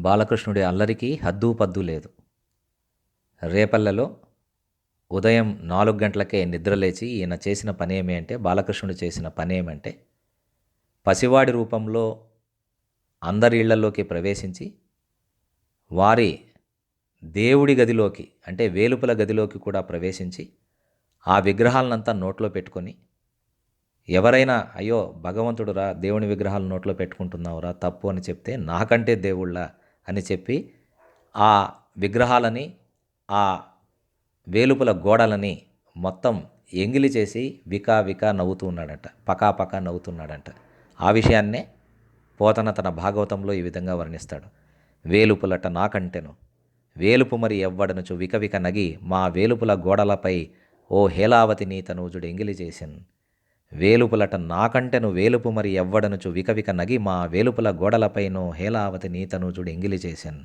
బాలకృష్ణుడి అల్లరికి హద్దు పద్దు లేదు. రేపల్లెలో ఉదయం నాలుగు గంటలకే నిద్రలేచి ఈయన చేసిన పని అంటే బాలకృష్ణుడు చేసిన పని ఏమంటే పసివాడి రూపంలో అందరి ఇళ్ళలోకి ప్రవేశించి వారి దేవుడి గదిలోకి అంటే వేలుపుల గదిలోకి కూడా ప్రవేశించి ఆ విగ్రహాలనంతా నోట్లో పెట్టుకొని ఎవరైనా అయ్యో భగవంతుడు రా దేవుని విగ్రహాలు నోట్లో పెట్టుకుంటున్నావురా తప్పు అని చెప్తే నాకంటే దేవుళ్ళ అని చెప్పి ఆ విగ్రహాలని ఆ వేలుపుల గోడలని మొత్తం ఎంగిలి చేసి వికా వికా నవ్వుతూ ఉన్నాడంట. పకా పకా నవ్వుతున్నాడంట. ఆ విషయాన్నే పోతన తన భాగవతంలో ఈ విధంగా వర్ణిస్తాడు. వేలుపులట నాకంటెను. వేలుపు మరి ఎవ్వడనుచు వికవిక నగి మా వేలుపుల గోడలపై ఓ హేలావతిని తనూజుడు ఎంగిలి చేసిన్. వేలుపులట నాకంటెను వేలుపు మరి ఎవ్వడనుచు వికవిక నగి మా వేలుపుల గోడలపైను హేలావతి నీ తనూజుడు ఎంగిలి చేశాను